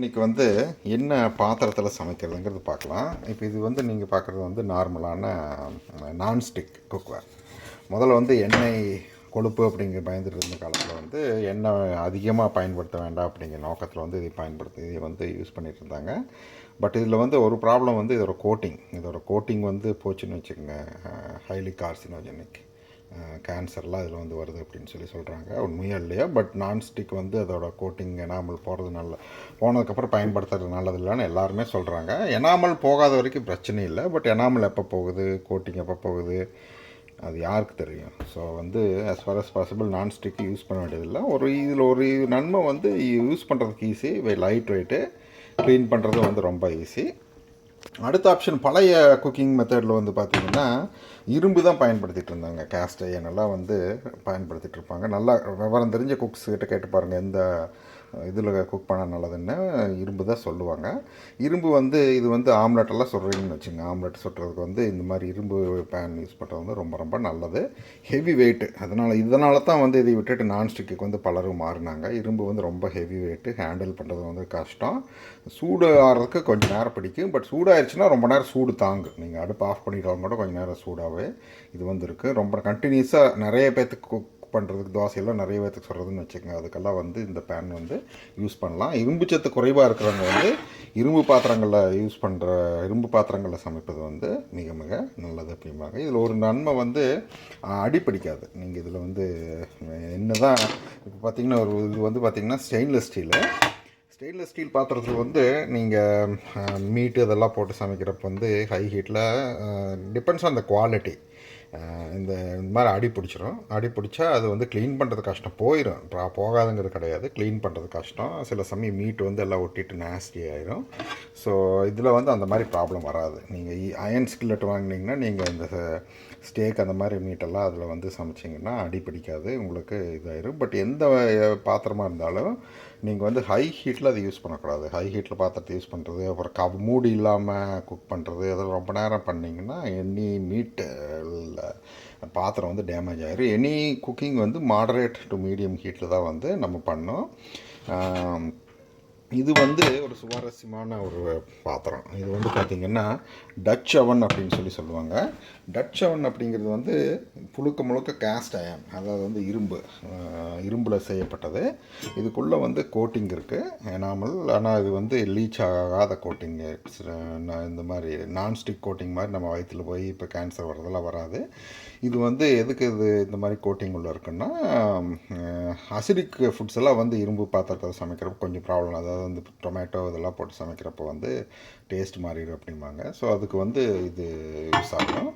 இன்றைக்கி வந்து என்ன பாத்திரத்தில் சமைக்கிறதுங்கிறது பார்க்கலாம். இப்போ இது வந்து நீங்கள் பார்க்குறது வந்து நார்மலான நான்ஸ்டிக் குக்வேர் முதல்ல வந்து எண்ணெய் கொழுப்பு அப்படிங்கிற பயந்துட்டு இருந்த காலத்தில் வந்து எண்ணெய் அதிகமாக பயன்படுத்த வேண்டாம் அப்படிங்கிற நோக்கத்தில் வந்து இதை பயன்படுத்தி இதை வந்து யூஸ் பண்ணிகிட்டு இருந்தாங்க. பட் இதில் வந்து ஒரு ப்ராப்ளம் வந்து இதோட கோட்டிங் இதோட கோட்டிங் வந்து போச்சுன்னு வச்சுக்கோங்க ஹைலி கார்சினோஜெனிக் கேன்சர்லாம் இதில் வந்து வருது அப்படின்னு சொல்லி சொல்கிறாங்க உண்மையாக இல்லையா? பட் நான்ஸ்டிக் வந்து அதோட கோட்டிங் எனாமல் போகிறது நல்ல போனதுக்கப்புறம் பயன்படுத்துறது நல்லது இல்லைன்னு எல்லாருமே சொல்கிறாங்க எனாமல் போகாத வரைக்கும் பிரச்சனை இல்லை. பட் எனாமல் எப்போ போகுது? கோட்டிங் எப்போ போகுது? அது யாருக்கு தெரியும்? ஸோ வந்து as far as possible nonstick use பண்ண வேண்டியதில்லை ஒரு இதில் ஒரு நன்மை வந்து யூஸ் பண்ணுறதுக்கு ஈஸி லைட் வெயிட்டு க்ளீன் பண்ணுறது வந்து ரொம்ப ஈஸி அடுத்த ஆப்ஷன் பழைய குக்கிங் மெத்தடில் வந்து பார்த்திங்கன்னா இரும்பு தான் பயன்படுத்திகிட்டு இருந்தாங்க. கேஸ்ட் ஐயனெல்லாம் வந்து பயன்படுத்திகிட்டு இருப்பாங்க. நல்லா விவரம் தெரிஞ்ச குக்ஸ் கிட்ட கேட்டு பாருங்கள் எந்த இதில் குக் பண்ண நல்லதுன்னு இரும்பு தான் சொல்லுவாங்க. இரும்பு வந்து இது வந்து ஆம்லெட்டெல்லாம் சொல்கிறீங்கன்னு வச்சுங்க. ஆம்லெட் சுட்டுறதுக்கு வந்து இந்த மாதிரி இரும்பு பேன் யூஸ் பண்ணுறது வந்து ரொம்ப ரொம்ப நல்லது. ஹெவி வெயிட்டு அதனால் இதனால தான் வந்து இதை விட்டுட்டு நான்ஸ்டிக்கு வந்து பலரும் மாறினாங்க. இரும்பு வந்து ரொம்ப ஹெவி வெயிட்டு ஹேண்டில் பண்ணுறது வந்து கஷ்டம். சூடு ஆகிறதுக்கு கொஞ்சம் நேரம் பிடிக்கும். பட் சூடாயிருச்சுன்னா ரொம்ப நேரம் சூடு தாங்கும். நீங்கள் அடுப்பு ஆஃப் பண்ணிட்டாலும் கூட கொஞ்சம் நேரம் சூடாகவே இது வந்து இருக்குது ரொம்ப கண்டினியூஸாக நிறைய பேர்த்துக்கு குக் பண்ணுறதுக்கு தோசையெல்லாம் நிறைய பேர்த்துக்கு சொல்கிறதுன்னு வச்சுக்கோங்க. அதுக்கெல்லாம் வந்து இந்த பேன் வந்து யூஸ் பண்ணலாம். இரும்பு சத்து குறைவாக இருக்கிறவங்க வந்து இரும்பு பாத்திரங்களில் யூஸ் பண்ணுற இரும்பு பாத்திரங்களில் சமைப்பது வந்து மிக மிக நல்லது அப்படிம்பாங்க. இதில் ஒரு நன்மை வந்து அடிப்பிடிக்காது நீங்கள் இதில் வந்து என்ன தான் இப்போ பார்த்தீங்கன்னா ஒரு இது வந்து பார்த்திங்கன்னா ஸ்டெயின்லெஸ் ஸ்டீலு ஸ்டெயின்லெஸ் ஸ்டீல் பாத்திரத்தில் வந்து நீங்கள் மீட்டு இதெல்லாம் போட்டு சமைக்கிறப்ப வந்து ஹை ஹீட்டில் டிபெண்ட்ஸ் ஆன் த குவாலிட்டி இந்த இந்த மாதிரி அடி பிடிச்சிரும். அடி பிடிச்சா அது வந்து க்ளீன் பண்ணுறது கஷ்டம். போயிடும் ப்ரா- போகாதுங்கிறது கிடையாது. க்ளீன் பண்ணுறது கஷ்டம். சில சமயம் மீட் வந்து எல்லாம் ஒட்டிட்டு நாஸ்டி ஆயிரும். ஸோ இதில் வந்து அந்த மாதிரி ப்ராப்ளம் வராது. நீங்கள் அயன் ஸ்கில்லட் வாங்கினீங்கன்னா நீங்கள் இந்த ஸ்டேக் அந்த மாதிரி மீட்டெல்லாம் அதில் வந்து சமைச்சிங்கன்னா அடி பிடிக்காது. உங்களுக்கு இதாயிரும். பட் எந்த பாத்திரமாக இருந்தாலும் நீங்கள் வந்து ஹை ஹீட்டில் அதை யூஸ் பண்ணக்கூடாது. ஹை ஹீட்டில் பாத்திரத்தை யூஸ் பண்ணுறது அப்புறம் கவ் மூடி இல்லாமல் குக் பண்ணுறது அதெல்லாம் ரொம்ப நேரம் பண்ணிங்கன்னா எனி பாத்திரம் வந்து டேமேஜ் ஆயிரும். எனி குக்கிங் வந்து மாடரேட் டு மீடியம் ஹீட்டில் தான் வந்து நம்ம பண்ணோம். இது வந்து ஒரு சுவாரஸ்யமான ஒரு பாத்திரம். இது வந்து பார்த்திங்கன்னா டச் அவன் அப்படின்னு சொல்லி சொல்லுவாங்க. டச் அவன் அப்படிங்கிறது வந்து முழுக்க முழுக்க கேஸ்ட் அயன் அதாவது வந்து இரும்பு இரும்பில் செய்யப்பட்டது. இதுக்குள்ளே வந்து கோட்டிங் இருக்குது எனாமல் ஆனால் இது வந்து லீச் ஆகாத கோட்டிங் இந்த மாதிரி நான்ஸ்டிக் கோட்டிங் மாதிரி நம்ம வயிற்றில் போய் இப்போ கேன்சர் வர்றதெல்லாம் வராது. இது வந்து எதுக்கு இது இந்த மாதிரி கோட்டிங் உள்ள இருக்குன்னா அசிடிக் ஃபுட்ஸ் எல்லாம் வந்து இரும்பு பாத்திரத்தில் சமைக்கிறப்ப கொஞ்சம் ப்ராப்ளம் அதாவது வந்து டொமேட்டோ இதெல்லாம் போட்டு சமைக்கிறப்போ வந்து டேஸ்ட் மாறிடும் அப்படிம்பாங்க. ஸோ அதுக்கு வந்து இது யூஸ் ஆகும்.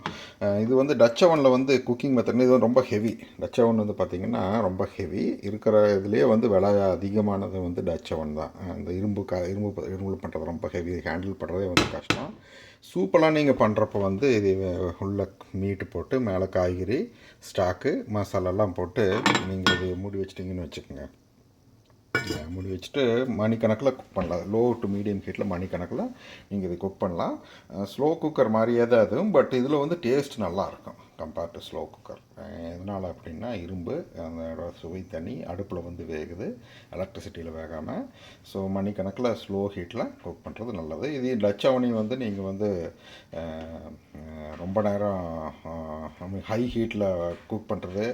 இது வந்து டச் ஓவனில் வந்து குக்கிங் மெத்தட் இது வந்து ரொம்ப ஹெவி டச் ஓவன் வந்து பார்த்திங்கன்னா ரொம்ப ஹெவி இருக்கிற இதுலேயே வந்து விலை அதிகமானது வந்து டச் ஓவன் தான். அந்த இரும்பு க இரும்பு இரும்பு பண்ணுறது ரொம்ப ஹெவி ஹேண்டில் பண்ணுறதே வந்து கஷ்டம். சூப்பெல்லாம் நீங்கள் பண்ணுறப்ப வந்து இது உள்ள மீட்டு போட்டு மேலே காய்கறி ஸ்டாக்கு மசாலாலாம் போட்டு நீங்கள் இது மூடி வச்சிட்டிங்கன்னு வச்சுக்கோங்க. இதை மூடி வச்சுட்டு மணிக்கணக்கில் குக் பண்ணலாம். லோ டு மீடியம் ஹீட்டில் மணிக்கணக்கில் நீங்கள் இது குக் பண்ணலாம். ஸ்லோ குக்கர் மாதிரியே தான் அதுவும் பட் இதில் வந்து டேஸ்ட் நல்லாயிருக்கும் கம்பேர்ட் டு ஸ்லோ குக்கர் எதனால் அப்படின்னா இரும்பு அதோட சுவை தண்ணி அடுப்பில் வந்து வேகுது எலக்ட்ரிசிட்டியில் வேகாமல் ஸோ மணிக்கணக்கில் ஸ்லோ ஹீட்டில் குக் பண்ணுறது நல்லது. இது டச் அவனி வந்து நீங்கள் வந்து ரொம்ப நேரம் ஹை ஹீட்டில் குக் பண்ணுறது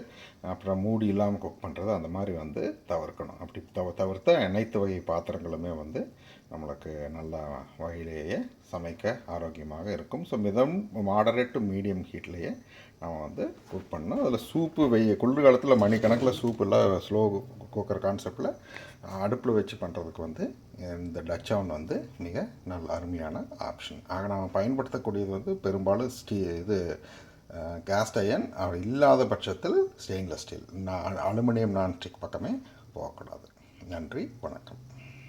அப்புறம் மூடி இல்லாமல் குக் பண்ணுறது அந்த மாதிரி வந்து தவிர்க்கணும். அப்படி தவ தவிர்த்த அனைத்து வகை பாத்திரங்களுமே வந்து நம்மளுக்கு நல்ல வகையிலேயே சமைக்க ஆரோக்கியமாக இருக்கும். ஸோ மிதம் மாடரேட் டு மீடியம் ஹீட்லேயே நம்ம வந்து குக் பண்ணோம் அதில் சூப்பு வெய்ய குளிர்காலத்தில் மணிக்கணக்கில் சூப்பெல்லாம் ஸ்லோ குக்கர் கான்செப்டில் அடுப்பில் வச்சு பண்ணுறதுக்கு வந்து இந்த டச் அவன் வந்து மிக நல்ல அருமையான ஆப்ஷன் ஆக நாம் பயன்படுத்தக்கூடியது வந்து பெரும்பாலும் ஸ்டீ இது கேஸ்ட் அயன் இல்லாத பட்சத்தில் ஸ்டெயின்லெஸ் ஸ்டீல் நான் அலுமினியம் நான்ஸ்டிக் பக்கமே போகக்கூடாது. நன்றி வணக்கம்.